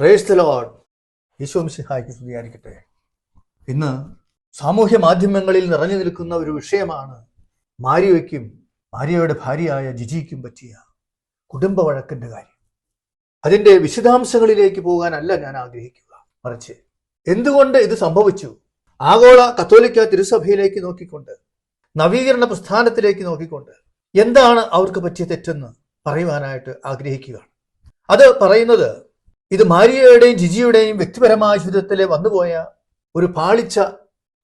Praise the load സ്തുതിയായിരിക്കട്ടെ. ഇന്ന് സാമൂഹ്യ മാധ്യമങ്ങളിൽ നിറഞ്ഞു നിൽക്കുന്ന ഒരു വിഷയമാണ് മാരിയോയ്ക്കും മാരിയോയുടെ ഭാര്യയായ ജിജിക്കും പറ്റിയ കുടുംബ വഴക്കിന്റെ കാര്യം. അതിന്റെ വിശദാംശങ്ങളിലേക്ക് പോകാനല്ല ഞാൻ ആഗ്രഹിക്കുക. മറിച്ച് എന്തുകൊണ്ട് ഇത് സംഭവിച്ചു? ആഗോള കത്തോലിക്ക തിരുസഭയിലേക്ക് നോക്കിക്കൊണ്ട് നവീകരണ പ്രസ്ഥാനത്തിലേക്ക് നോക്കിക്കൊണ്ട് എന്താണ് അവർക്ക് പറ്റിയ തെറ്റെന്ന് പറയുവാനായിട്ട് ആഗ്രഹിക്കുകയാണ്. അത് പറയുന്നത് ഇത് മാരിയയുടെയും ജിജിയുടെയും വ്യക്തിപരമായ ജീവിതത്തിലെ വന്നുപോയ ഒരു പാളിച്ച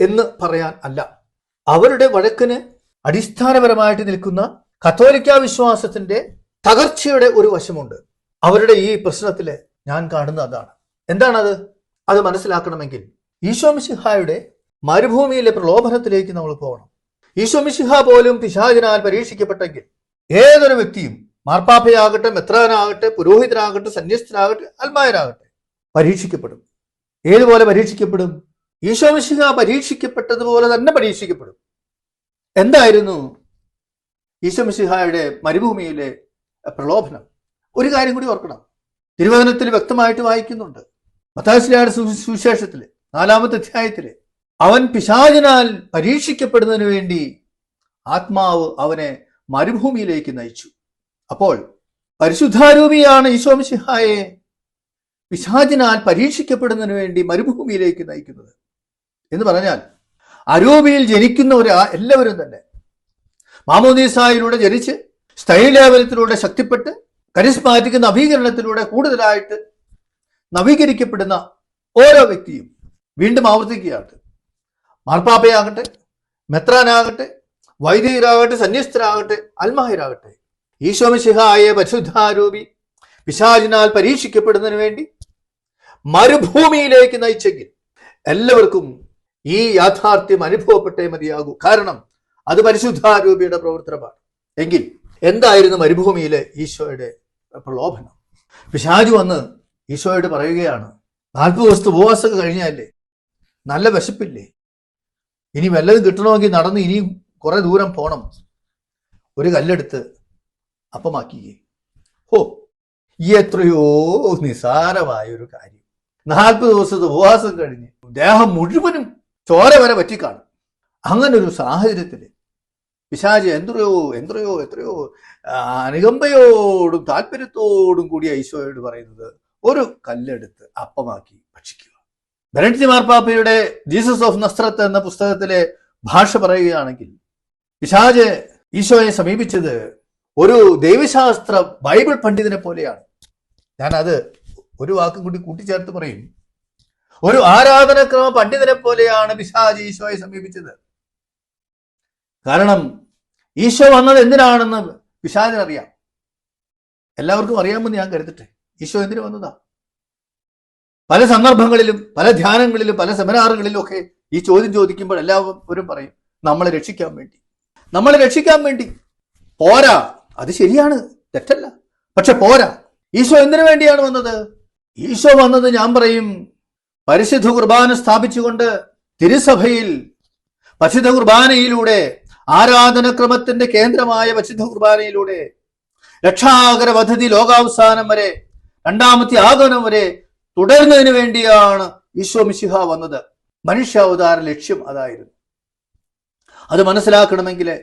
എന്ന് പറയാൻ അല്ല. അവരുടെ വഴക്കിന് അടിസ്ഥാനപരമായിട്ട് നിൽക്കുന്ന കത്തോലിക്ക വിശ്വാസത്തിന്റെ തകർച്ചയുടെ ഒരു വശമുണ്ട്. അവരുടെ ഈ പ്രശ്നത്തിൽ ഞാൻ കാണുന്ന അതാണ്. എന്താണത്? അത് മനസ്സിലാക്കണമെങ്കിൽ ഈശോമിശിഹായുടെ മരുഭൂമിയിലെ പ്രലോഭനത്തിലേക്ക് നമ്മൾ പോകണം. ഈശോമിശിഹ പോലും പിശാചിനാൽ പരീക്ഷിക്കപ്പെട്ടെങ്കിൽ ഏതൊരു വ്യക്തിയും മാർപ്പാപ്പയാകട്ടെ മെത്രാനാകട്ടെ പുരോഹിതനാകട്ടെ സന്യസ്തനാകട്ടെ അൽമായനാകട്ടെ പരീക്ഷിക്കപ്പെടും. ഏതുപോലെ പരീക്ഷിക്കപ്പെടും? ഈശോമിശിഹ പരീക്ഷിക്കപ്പെട്ടതുപോലെ തന്നെ പരീക്ഷിക്കപ്പെടും. എന്തായിരുന്നു ഈശോമിശിഹായുടെ മരുഭൂമിയിലെ പ്രലോഭനം? ഒരു കാര്യം കൂടി ഓർക്കണം. തിരുവചനത്തിൽ വ്യക്തമായിട്ട് വായിക്കുന്നുണ്ട്. മത്താശ്രീയുടെ സുവിശേഷത്തിൽ നാലാമത്തെ അധ്യായത്തിൽ അവൻ പിശാചിനാൽ പരീക്ഷിക്കപ്പെടുന്നതിന് വേണ്ടി ആത്മാവ് അവനെ മരുഭൂമിയിലേക്ക് നയിച്ചു. അപ്പോൾ പരിശുദ്ധാരൂപിയാണ് ഈശോമിശിഹായെ പിശാചിനാൽ പരീക്ഷിക്കപ്പെടുന്നതിന് വേണ്ടി മരുഭൂമിയിലേക്ക് നയിക്കുന്നത്. എന്ന് പറഞ്ഞാൽ അരൂപിയിൽ ജനിക്കുന്നവരാ എല്ലാവരും തന്നെ മാമോദീസായിലൂടെ ജനിച്ച് സ്ഥൈലേവനത്തിലൂടെ ശക്തിപ്പെട്ട് കരിസ്മാറ്റിക് നവീകരണത്തിലൂടെ കൂടുതലായിട്ട് നവീകരിക്കപ്പെടുന്ന ഓരോ വ്യക്തിയും വീണ്ടും ആവർത്തിക്കുകയാണ്. മാർപ്പാപ്പയാകട്ടെ മെത്രാനാകട്ടെ വൈദികരാകട്ടെ സന്യസ്തരാകട്ടെ അൽമാഹിരാകട്ടെ ഈശോമിശിഹായ പരിശുദ്ധാരൂപി പിശാചിനാൽ പരീക്ഷിക്കപ്പെടുന്നതിന് വേണ്ടി മരുഭൂമിയിലേക്ക് നയിച്ചെങ്കിൽ എല്ലാവർക്കും ഈ യാഥാർത്ഥ്യം അനുഭവപ്പെട്ടേ മതിയാകൂ. കാരണം അത് പരിശുദ്ധാരൂപിയുടെ പ്രവർത്തനമാണ്. എങ്കിൽ എന്തായിരുന്നു മരുഭൂമിയിലെ ഈശോയുടെ പ്രലോഭനം? പിശാജു വന്ന് ഈശോയോട് പറയുകയാണ് നാൽപ്പത് ദിവസത്തെ ഉപവാസമൊക്കെ കഴിഞ്ഞാലേ നല്ല വിശപ്പില്ലേ? ഇനി വല്ലതും കിട്ടണമെങ്കിൽ നടന്ന് ഇനിയും കുറെ ദൂരം പോണം. ഒരു കല്ലെടുത്ത് അപ്പമാക്കിയേ ഹോ എത്രയോ നിസാരമായ ഒരു കാര്യം. നാൽപ്പത് ദിവസത്തെ ഉപവാസം കഴിഞ്ഞ് ദേഹം മുഴുവനും ചോര വരെ പറ്റിക്കാണും അങ്ങനെ ഒരു സാഹചര്യത്തിൽ പിശാചി എത്രയോ എത്രയോ എത്രയോ അനുകമ്പയോടും താല്പര്യത്തോടും കൂടി ഈശോയോട് പറയുന്നത് ഒരു കല്ലെടുത്ത് അപ്പമാക്കി ഭക്ഷിക്കുക. ബെനഡിക്റ്റ് മാർപ്പാപ്പയുടെ ജീസസ് ഓഫ് നസ്രത്ത് എന്ന പുസ്തകത്തിലെ ഭാഷ പറയുകയാണെങ്കിൽ പിശാജ് ഈശോയെ സമീപിച്ചത് ഒരു ദൈവശാസ്ത്ര ബൈബിൾ പണ്ഡിതനെ പോലെയാണ്. ഞാൻ അത് ഒരു വാക്കും കൂടി കൂട്ടിച്ചേർത്ത് പറയും. ഒരു ആരാധനക്രമ പണ്ഡിതനെ പോലെയാണ് പിശാജ് ഈശോയെ സമീപിച്ചത്. കാരണം ഈശോ വന്നത് എന്തിനാണെന്ന് പിശാജിനറിയാം എല്ലാവർക്കും അറിയാമെന്ന് ഞാൻ കരുതട്ടെ. ഈശോ എന്തിനു വന്നതാ? പല സന്ദർഭങ്ങളിലും പല ധ്യാനങ്ങളിലും പല സെമിനാറുകളിലും ഒക്കെ ഈ ചോദ്യം ചോദിക്കുമ്പോൾ എല്ലാവരും പറയും നമ്മളെ രക്ഷിക്കാൻ വേണ്ടി. നമ്മളെ രക്ഷിക്കാൻ വേണ്ടി. പോരാ. അത് ശരിയാണ്. തെറ്റല്ല. പക്ഷെ പോരാ. ഈശോ എന്തിനു വേണ്ടിയാണ് വന്നത്? ഈശോ വന്നത് ഞാൻ പറയും പരിശുദ്ധ കുർബാന സ്ഥാപിച്ചുകൊണ്ട് തിരുസഭയിൽ പരിശുദ്ധ കുർബാനയിലൂടെ ആരാധനക്രമത്തിന്റെ കേന്ദ്രമായ പരിശുദ്ധ കുർബാനയിലൂടെ രക്ഷാകര പദ്ധതി ലോകാവസാനം വരെ രണ്ടാമത്തെ ആഗമനം വരെ തുടരുന്നതിന് വേണ്ടിയാണ് ഈശോ മിശിഹ വന്നത്. മനുഷ്യാവതാര ലക്ഷ്യം അതായിരുന്നു. അത് മനസ്സിലാക്കണമെങ്കിൽ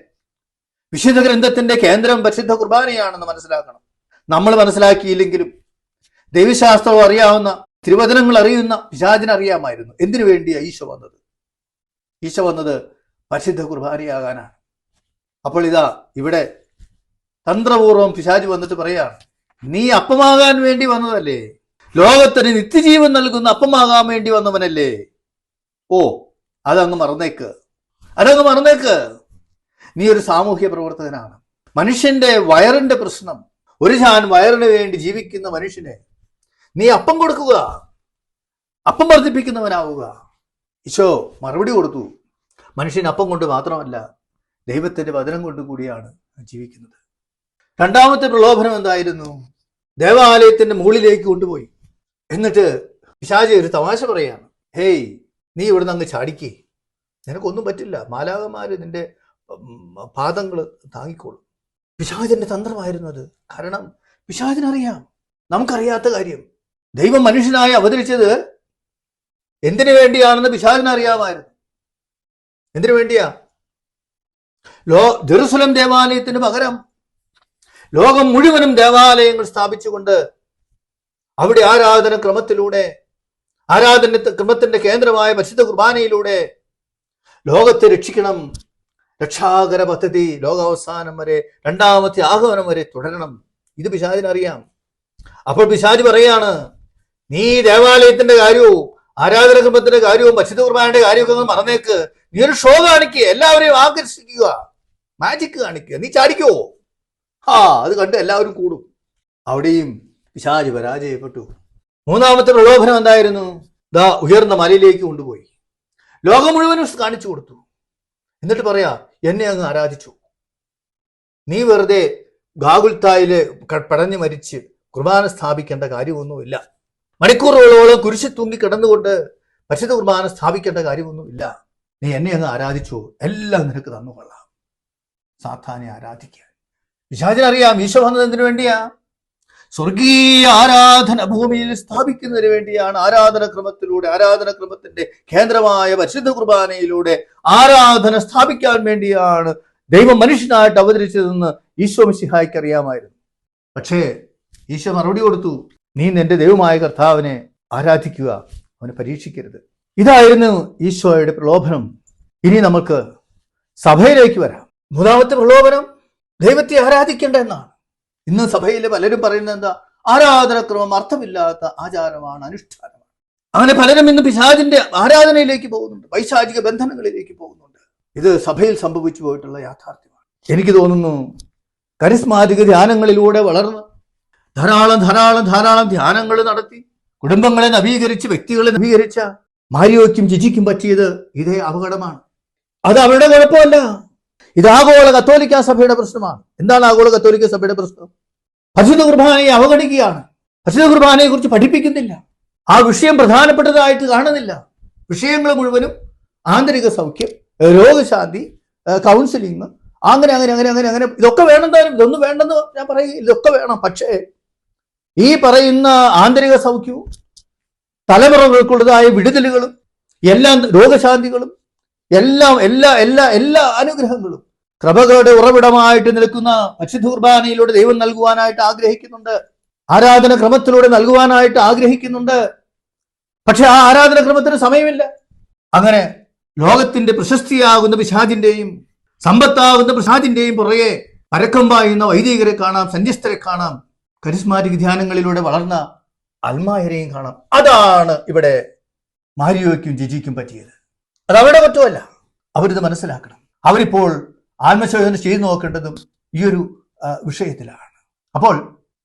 വിശുദ്ധ ഗ്രന്ഥത്തിന്റെ കേന്ദ്രം പരിശുദ്ധ കുർബാനയാണെന്ന് മനസ്സിലാക്കണം. നമ്മൾ മനസ്സിലാക്കിയില്ലെങ്കിലും ദൈവശാസ്ത്രം അറിയാവുന്ന തിരുവചനങ്ങൾ അറിയുന്ന പിശാചിന് അറിയാമായിരുന്നു. എന്തിനു വേണ്ടിയാണ് ഈശോ വന്നത്? ഈശോ വന്നത് പരിശുദ്ധ കുർബാനയാകാനാണ്. അപ്പോൾ ഇതാ ഇവിടെ തന്ത്രപൂർവം പിശാജ് വന്നിട്ട് പറയാണ് നീ അപ്പമാകാൻ വേണ്ടി വന്നതല്ലേ? ലോകത്തിന് നിത്യജീവൻ നൽകുന്ന അപ്പമാകാൻ വേണ്ടി വന്നവനല്ലേ? ഓ അതങ്ങ് മറന്നേക്ക്. അതങ്ങ് മറന്നേക്ക്. നീ ഒരു സാമൂഹ്യ പ്രവർത്തകനാണ്. മനുഷ്യന്റെ വയറിന്റെ പ്രശ്നം. ഒരു ഞാൻ വയറിന് വേണ്ടി ജീവിക്കുന്ന മനുഷ്യനെ നീ അപ്പം കൊടുക്കുക. അപ്പം വർദ്ധിപ്പിക്കുന്നവനാവുക. ഈശോ മറുപടി കൊടുത്തു. മനുഷ്യൻ അപ്പം കൊണ്ട് മാത്രമല്ല ദൈവത്തിന്റെ വചനം കൊണ്ട് കൂടിയാണ് ജീവിക്കുന്നത്. രണ്ടാമത്തെ പ്രലോഭനം എന്തായിരുന്നു? ദേവാലയത്തിന്റെ മുകളിലേക്ക് കൊണ്ടുപോയി. എന്നിട്ട് പിശാചി ഒരു തമാശ പറയാണ്. ഹേയ് നീ ഇവിടുന്ന് അങ്ങ് ചാടിക്കേ. നിനക്കൊന്നും പറ്റില്ല. മാലാകന്മാര് നിന്റെ പാദങ്ങൾ താങ്ങിക്കോളും. പിശാചിന്റെ തന്ത്രമായിരുന്നു അത്. കാരണം പിശാചിനറിയാം. നമുക്കറിയാത്ത കാര്യം. ദൈവം മനുഷ്യനായി അവതരിച്ചത് എന്തിനു വേണ്ടിയാണെന്ന് പിശാചിനറിയാമായിരുന്നു എന്തിനു വേണ്ടിയാ? ലോ ജെറുസലം ദേവാലയത്തിന് പകരം ലോകം മുഴുവനും ദേവാലയങ്ങൾ സ്ഥാപിച്ചുകൊണ്ട് അവിടെ ആരാധന ക്രമത്തിലൂടെ ആരാധന ക്രമത്തിന്റെ കേന്ദ്രമായ പരിശുദ്ധ കുർബാനയിലൂടെ ലോകത്തെ രക്ഷിക്കണം. രക്ഷാകര പദ്ധതി ലോകാവസാനം വരെ രണ്ടാമത്തെ ആഗമനം വരെ തുടരണം. ഇത് പിശാചിനറിയാം അപ്പോൾ പിശാജ് പറയാണ് നീ ദേവാലയത്തിന്റെ കാര്യവും ആരാധനകുംഭത്തിന്റെ കാര്യവും പരിശുദ്ധ കുർബാനയുടെ കാര്യമൊക്കെ ഒന്ന് മറന്നേക്ക്. നീ ഒരു ഷോ കാണിക്കുക എല്ലാവരെയും ആകർഷിക്കുക. മാജിക് കാണിക്കുക നീ ചാടിക്കോ? ആ അത് കണ്ട് എല്ലാവരും കൂടും. അവിടെയും പിശാജ് പരാജയപ്പെട്ടു. മൂന്നാമത്തെ പ്രലോഭനം എന്തായിരുന്നു? ദാ ഉയർന്ന മലയിലേക്ക് കൊണ്ടുപോയി. ലോകം മുഴുവനും കാണിച്ചു കൊടുത്തു. എന്നിട്ട് പറയാ എന്നെ അങ്ങ് ആരാധിച്ചു. നീ വെറുതെ ഗാഗുൽത്തായിൽ ക- പടഞ്ഞു മരിച്ച് കുർബാന സ്ഥാപിക്കേണ്ട കാര്യമൊന്നുമില്ല. മണിക്കൂറുകളോളം കുരിശി തൂങ്ങി കിടന്നുകൊണ്ട് പരിശുദ്ധ കുർബാന സ്ഥാപിക്കേണ്ട കാര്യമൊന്നുമില്ല. നീ എന്നെ അങ്ങ് ആരാധിച്ചു. എല്ലാം നിനക്ക് തന്നുകൊള്ളാം. സാത്താനെ ആരാധിക്കുക വിശാചനറിയാം ഈശോ വന്നത് എന്തിനു വേണ്ടിയാ? സ്വർഗീയ ആരാധന ഭൂമിയിൽ സ്ഥാപിക്കുന്നതിന് വേണ്ടിയാണ് ആരാധന ക്രമത്തിലൂടെ ആരാധന ക്രമത്തിന്റെ കേന്ദ്രമായ പരിശുദ്ധ കുർബാനയിലൂടെ ആരാധന സ്ഥാപിക്കാൻ വേണ്ടിയാണ് ദൈവം മനുഷ്യനായിട്ട് അവതരിച്ചതെന്ന് ഈശോ മിശിഹായ്ക്ക് അറിയാമായിരുന്നു. പക്ഷേ ഈശോ മറുപടി കൊടുത്തു നീ നിന്റെ ദൈവമായ കർത്താവിനെ ആരാധിക്കുക അവനെ പരീക്ഷിക്കരുത്. ഇതായിരുന്നു ഈശോയുടെ പ്രലോഭനം. ഇനി നമുക്ക് സഭയിലേക്ക് വരാം. മൂന്നാമത്തെ പ്രലോഭനം ദൈവത്തെ ആരാധിക്കേണ്ട എന്നാണ്. ഇന്ന് സഭയിൽ പലരും പറയുന്നത് എന്താ? ആരാധനക്രമം അർത്ഥമില്ലാത്ത ആചാരമാണ് അനുഷ്ഠാനമാണ്. അങ്ങനെ പലരും ഇന്ന് പിശാചിന്റെ ആരാധനയിലേക്ക് പോകുന്നുണ്ട് വൈശാചിക ബന്ധനങ്ങളിലേക്ക് പോകുന്നുണ്ട്. ഇത് സഭയിൽ സംഭവിച്ചു പോയിട്ടുള്ള യാഥാർത്ഥ്യമാണ്. എനിക്ക് തോന്നുന്നു കരിസ്മാതിക ധ്യാനങ്ങളിലൂടെ വളർന്ന് ധാരാളം ധാരാളം ധാരാളം ധ്യാനങ്ങൾ നടത്തി കുടുംബങ്ങളെ നവീകരിച്ച് വ്യക്തികളെ നവീകരിച്ച മാരിയോയ്ക്കും ജിജിക്കും പറ്റിയത് ഇതേ അപകടമാണ്. അത് അവരുടെ കുഴപ്പമല്ല. ഇത് ആഗോള കത്തോലിക്ക സഭയുടെ പ്രശ്നമാണ്. എന്താണ് ആഗോള കത്തോലിക്ക സഭയുടെ പ്രശ്നം? പരിശുദ്ധ കുർബാനയെ അവഗണിക്കുകയാണ്. പരിശുദ്ധ കുർബാനയെ കുറിച്ച് പഠിപ്പിക്കുന്നില്ല. ആ വിഷയം പ്രധാനപ്പെട്ടതായിട്ട് കാണുന്നില്ല. വിഷയങ്ങൾ മുഴുവനും ആന്തരിക സൗഖ്യം രോഗശാന്തി കൗൺസിലിംഗ് അങ്ങനെ അങ്ങനെ അങ്ങനെ അങ്ങനെ അങ്ങനെ. ഇതൊക്കെ വേണമെന്നാലും താനും ഇതൊന്നും വേണ്ടെന്ന് ഞാൻ പറയും ഇതൊക്കെ വേണം. പക്ഷേ ഈ പറയുന്ന ആന്തരിക സൗഖ്യവും തലമുറകൾക്കുള്ളതായ വിടുതലുകളും എല്ലാം രോഗശാന്തികളും എല്ലാം എല്ലാ എല്ലാ എല്ലാ അനുഗ്രഹങ്ങളും കൃപകളുടെ ഉറവിടമായിട്ട് നിൽക്കുന്ന പരിശുദ്ധ ദൈവം നൽകുവാനായിട്ട് ആഗ്രഹിക്കുന്നുണ്ട്. ആരാധന ക്രമത്തിലൂടെ നൽകുവാനായിട്ട് ആഗ്രഹിക്കുന്നുണ്ട്. പക്ഷെ ആ ആരാധന ക്രമത്തിന് സമയമില്ല. അങ്ങനെ ലോകത്തിന്റെ പ്രശസ്തിയാകുന്ന പിശാജിന്റെയും സമ്പത്താകുന്ന പ്രസാദിന്റെയും പുറകെ പരക്കം പായുന്ന വൈദികരെ കാണാം സന്യസ്തരെ കാണാം കരിസ്മാറ്റിക് ധ്യാനങ്ങളിലൂടെ വളർന്ന അൽമായരെയും കാണാം. അതാണ് ഇവിടെ മാരിയോയ്ക്കും ജിജിക്കും പറ്റിയത്. അത് അവരുടെ കുറ്റമല്ല. അവരിത് മനസ്സിലാക്കണം. അവരിപ്പോൾ ആത്മശോധന ചെയ്തു നോക്കേണ്ടതും ഈ ഒരു വിഷയത്തിലാണ്. അപ്പോൾ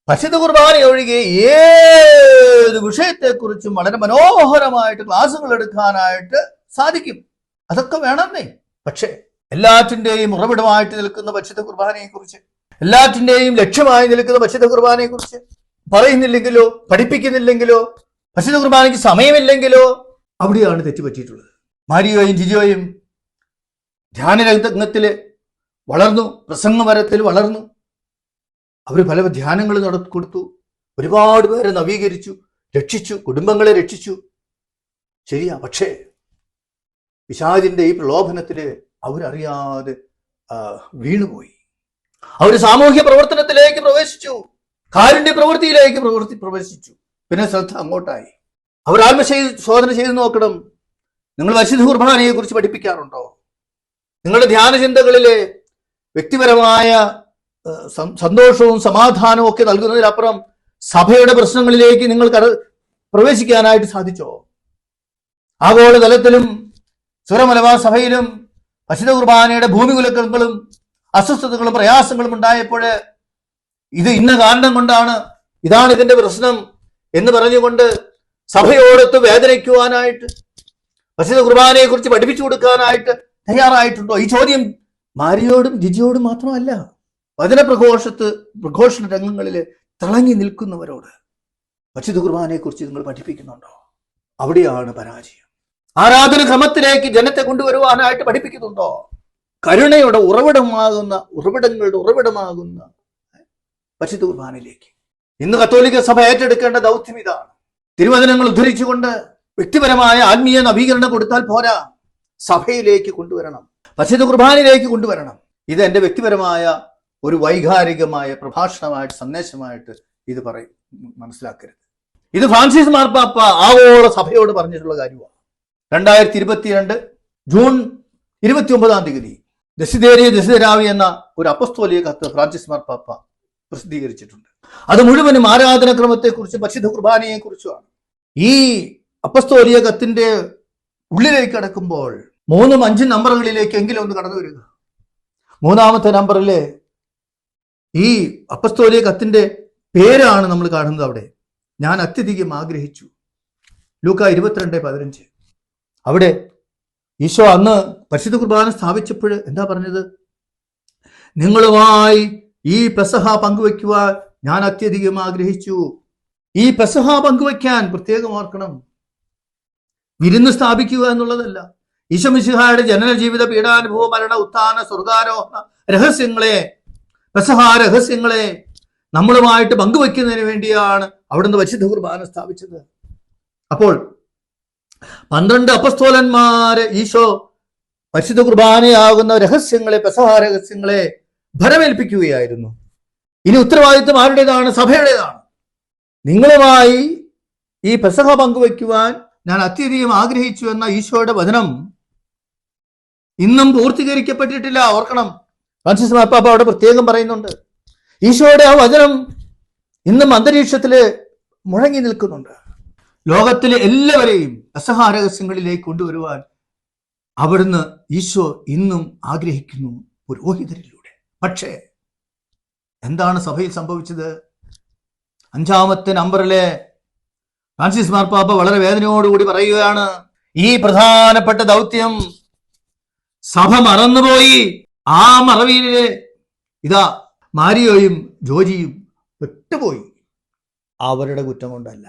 പരിശുദ്ധ കുർബാന ഒഴികെ ഏത് വിഷയത്തെക്കുറിച്ചും വളരെ മനോഹരമായിട്ട് ക്ലാസുകൾ എടുക്കാനായിട്ട് സാധിക്കും. അതൊക്കെ വേണമെന്നേ പക്ഷേ എല്ലാറ്റിന്റെയും ഉറവിടമായിട്ട് നിൽക്കുന്ന പരിശുദ്ധ കുർബാനയെ കുറിച്ച് എല്ലാറ്റിന്റെയും ലക്ഷ്യമായി നിൽക്കുന്ന പരിശുദ്ധ കുർബാനയെ കുറിച്ച് പറയുന്നില്ലെങ്കിലോ പഠിപ്പിക്കുന്നില്ലെങ്കിലോ പരിശുദ്ധ കുർബാനയ്ക്ക് സമയമില്ലെങ്കിലോ അവിടെയാണ് തെറ്റുപറ്റിയിട്ടുള്ളത് മാരിയോയും ജിജോയും ധ്യാനരംഗത്തിൽ വളർന്നു പ്രസംഗമരത്തിൽ വളർന്നു. അവർ പല ധ്യാനങ്ങൾ നടത്തി കൊടുത്തു. ഒരുപാട് പേരെ നവീകരിച്ചു രക്ഷിച്ചു കുടുംബങ്ങളെ രക്ഷിച്ചു. ശരിയാ പക്ഷേ പിശാചിന്റെ ഈ പ്രലോഭനത്തിൽ അവരറിയാതെ വീണുപോയി. അവർ സാമൂഹ്യ പ്രവർത്തനത്തിലേക്ക് പ്രവേശിച്ചു. കാരുണ്യ പ്രവൃത്തിയിലേക്ക് പ്രവർത്തി പ്രവേശിച്ചു. പിന്നെ ശ്രദ്ധ അങ്ങോട്ടായി. അവർ ആത്മശൈ ശോധന ചെയ്തു നോക്കണം. നിങ്ങൾ പരിശുദ്ധ കുർബാനയെ കുറിച്ച് പഠിപ്പിക്കാറുണ്ടോ? നിങ്ങളുടെ ധ്യാന ചിന്തകളിലെ വ്യക്തിപരമായ സന്തോഷവും സമാധാനവും ഒക്കെ നൽകുന്നതിനപ്പുറം സഭയുടെ പ്രശ്നങ്ങളിലേക്ക് നിങ്ങൾ പ്രവേശിക്കാനായിട്ട് സാധിച്ചോ? ആഗോളതലത്തിലും സുരമലബാർ സഭയിലും വശുദ്ധ കുർബാനയുടെ ഭൂമി കുലക്കങ്ങളും അസ്വസ്ഥതകളും പ്രയാസങ്ങളും ഉണ്ടായപ്പോൾ ഇത് ഇന്ന കാരണം കൊണ്ടാണ് ഇതാണ് ഇതിന്റെ പ്രശ്നം എന്ന് പറഞ്ഞുകൊണ്ട് സഭയോടൊത്ത് വേദനിക്കുവാനായിട്ട് പരിശുദ്ധ കുർബാനയെ കുറിച്ച് പഠിപ്പിച്ചു കൊടുക്കാനായിട്ട് തയ്യാറായിട്ടുണ്ടോ? ഈ ചോദ്യം മാരിയോടും ജിജിയോടും മാത്രമല്ല വചന പ്രഘോഷത്ത് പ്രഘോഷണ രംഗങ്ങളിൽ തിളങ്ങി നിൽക്കുന്നവരോട് പരിശുദ്ധ കുർബാനയെ കുറിച്ച് നിങ്ങൾ പഠിപ്പിക്കുന്നുണ്ടോ? അവിടെയാണ് പരാജയം. ആരാധന ക്രമത്തിലേക്ക് ജനത്തെ കൊണ്ടുവരുവാനായിട്ട് പഠിപ്പിക്കുന്നുണ്ടോ? കരുണയുടെ ഉറവിടമാകുന്ന ഉറവിടങ്ങളുടെ ഉറവിടമാകുന്ന പരിശുദ്ധ കുർബാനയിലേക്ക് ഇന്ന് കത്തോലിക്ക സഭ ഏറ്റെടുക്കേണ്ട ദൗത്യം ഇതാണ്. തിരുവചനങ്ങൾ ഉദ്ധരിച്ചുകൊണ്ട് വ്യക്തിപരമായ ആത്മീയ നവീകരണം കൊടുത്താൽ പോരാ. സഭയിലേക്ക് കൊണ്ടുവരണം. പരിശുദ്ധ കുർബാനയിലേക്ക് കൊണ്ടുവരണം. ഇത് എന്റെ വ്യക്തിപരമായ ഒരു വൈകാരികമായ പ്രഭാഷണമായിട്ട് സന്ദേശമായിട്ട് ഇത് പറയും. മനസ്സിലാക്കരുത്. ഇത് ഫ്രാൻസിസ് മാർപ്പാപ്പ ആവോള സഭയോട് പറഞ്ഞിട്ടുള്ള കാര്യമാണ്. രണ്ടായിരത്തി ഇരുപത്തിരണ്ട് ജൂൺ ഇരുപത്തി ഒമ്പതാം തീയതി ദശിതേരിയ ദശിതരാവി എന്ന ഒരു അപ്പസ്തോലിയ കത്ത് ഫ്രാൻസിസ് മാർപ്പാപ്പ പ്രസിദ്ധീകരിച്ചിട്ടുണ്ട്. അത് മുഴുവനും ആരാധനക്രമത്തെക്കുറിച്ചും പരിശുദ്ധ കുർബാനയെക്കുറിച്ചുമാണ്. ഈ അപ്പസ്തോലിയ കത്തിന്റെ ഉള്ളിലേക്ക് കടക്കുമ്പോൾ മൂന്നും അഞ്ചും നമ്പറുകളിലേക്ക് എങ്കിലും ഒന്ന് കടന്നു വരിക. മൂന്നാമത്തെ നമ്പറിലെ ഈ അപ്പസ്തോലിയ കത്തിന്റെ പേരാണ് നമ്മൾ കാണുന്നത് അവിടെ. ഞാൻ അത്യധികം ആഗ്രഹിച്ചു. ലൂക്ക ഇരുപത്തിരണ്ട് പതിനഞ്ച്. അവിടെ ഈശോ അന്ന് പരിശുദ്ധ കുർബാന സ്ഥാപിച്ചപ്പോൾ എന്താ പറഞ്ഞത്? നിങ്ങളുമായി ഈ പെസഹ പങ്കുവെക്കുവാൻ ഞാൻ അത്യധികം ആഗ്രഹിച്ചു. ഈ പെസഹ പങ്കുവെക്കാൻ പ്രത്യേകം ഓർക്കണം. വിരുന്ന് സ്ഥാപിക്കുക എന്നുള്ളതല്ല. ഈശമിശിഹായുടെ ജനന ജീവിത പീഡാനുഭവ മരണ ഉത്ഥാന സ്വർഗാരോഹണ രഹസ്യങ്ങളെ പ്രസഹാ രഹസ്യങ്ങളെ നമ്മളുമായിട്ട് പങ്കുവെക്കുന്നതിന് വേണ്ടിയാണ് അവിടുന്ന് വശുദ്ധ കുർബാന സ്ഥാപിച്ചത്. അപ്പോൾ പന്ത്രണ്ട് അപസ്തോലന്മാര് ഈശോ പരിശുദ്ധ കുർബാനയാകുന്ന രഹസ്യങ്ങളെ പെസഹ രഹസ്യങ്ങളെ ഭരമേൽപ്പിക്കുകയായിരുന്നു. ഇനി ഉത്തരവാദിത്വം ആരുടേതാണ്? സഭയുടേതാണ്. നിങ്ങളുമായി ഈ പെസഹ പങ്കുവെക്കുവാൻ ഞാൻ അത്യധികം ആഗ്രഹിച്ചു എന്ന ഈശോയുടെ വചനം ഇന്നും പൂർത്തീകരിക്കപ്പെട്ടിട്ടില്ല. ഓർക്കണം. ഫ്രാൻസിസ് മാർപ്പാപ്പ അവിടെ പ്രത്യേകം പറയുന്നുണ്ട്. ഈശോയുടെ ആ വചനം ഇന്നും അന്തരീക്ഷത്തിൽ മുഴങ്ങി നിൽക്കുന്നുണ്ട്. ലോകത്തിലെ എല്ലാവരെയും അസഹാരഹസ്യങ്ങളിലേക്ക് കൊണ്ടുവരുവാൻ അവിടുന്ന് ഈശോ ഇന്നും ആഗ്രഹിക്കുന്നു പുരോഹിതരിലൂടെ. പക്ഷേ എന്താണ് സഭയിൽ സംഭവിച്ചത്? അഞ്ചാമത്തെ നമ്പറിലെ ഫ്രാൻസിസ് മാർപ്പാപ്പ വളരെ വേദനയോടുകൂടി പറയുകയാണ് ഈ പ്രധാനപ്പെട്ട ദൗത്യം സഭ മറന്നുപോയി. ആ മറവിയിലെ ഇതാ മാരിയോയും ജോജിയും വിട്ടുപോയി അവരുടെ കുറ്റം കൊണ്ടല്ല.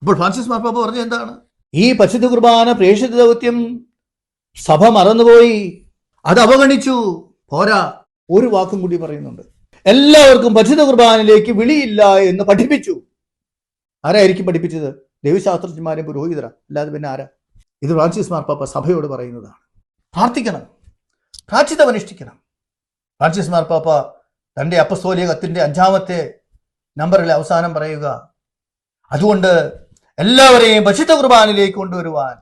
അപ്പോൾ ഫ്രാൻസിസ് മാർപ്പാപ്പ പറഞ്ഞത് എന്താണ്? ഈ പരിശുദ്ധ കുർബാന പ്രേക്ഷിത ദൗത്യം സഭ മറന്നുപോയി. അത് അവഗണിച്ചു. പോരാ. ഒരു വാക്കും കൂടി പറയുന്നുണ്ട്. എല്ലാവർക്കും പരിശുദ്ധ കുർബാനയിലേക്ക് വിളിയില്ല എന്ന് പഠിപ്പിച്ചു. ആരായിരിക്കും പഠിപ്പിച്ചത്? ദൈവശാസ്ത്രജ്ഞന്മാരും പുരോഹിതര? അല്ലാതെ പിന്നെ ആരാ? ഇത് ഫ്രാൻസിസ് മാർപ്പാപ്പ സഭയോട് പറയുന്നതാണ്. പ്രാർത്ഥിക്കണം. പ്രാർത്ഥിതം അനുഷ്ഠിക്കണം. ഫ്രാൻസിസ് മാർപ്പാപ്പ തന്റെ അപ്പസ്തോലിക കത്തിന്റെ അഞ്ചാമത്തെ നമ്പറിൽ അവസാനം പറയുക അതുകൊണ്ട് എല്ലാവരെയും പരിശുദ്ധ കുർബാനിലേക്ക് കൊണ്ടുവരുവാൻ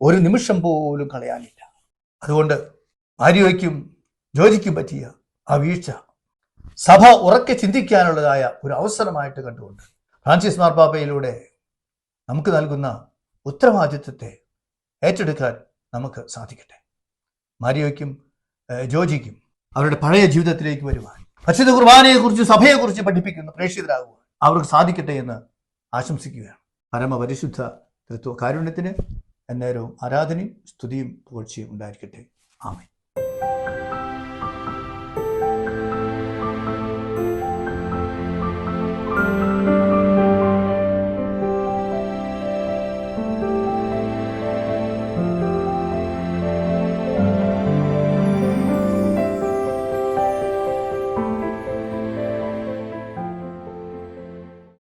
ഒരു നിമിഷം പോലും കളയാനില്ല. അതുകൊണ്ട് ആര്യോയ്ക്കും ജോലിക്കും പറ്റിയ ആ വീഴ്ച സഭ ഉറക്കെ ചിന്തിക്കാനുള്ളതായ ഒരു അവസരമായിട്ട് കണ്ടുകൊണ്ട് ഫ്രാൻസിസ് മാർപ്പാപ്പയിലൂടെ നമുക്ക് നൽകുന്ന ഉത്തരവാദിത്വത്തെ ഏറ്റെടുക്കാൻ നമുക്ക് സാധിക്കട്ടെ. മാരിയോയ്ക്കും ജോജിക്കും അവരുടെ പഴയ ജീവിതത്തിലേക്ക് വരുവാൻ പരിശുദ്ധ കുർബാനയെക്കുറിച്ച് സഭയെക്കുറിച്ച് പഠിപ്പിക്കുന്ന പ്രേക്ഷിതരാകുവാൻ അവർക്ക് സാധിക്കട്ടെ എന്ന് ആശംസിക്കുകയാണ്. പരമപരിശുദ്ധ തൃത്വ കാരുണ്യത്തിന് എന്നേരവും ആരാധനയും സ്തുതിയും പുകഴ്ചയും ഉണ്ടായിരിക്കട്ടെ. ആമേൻ.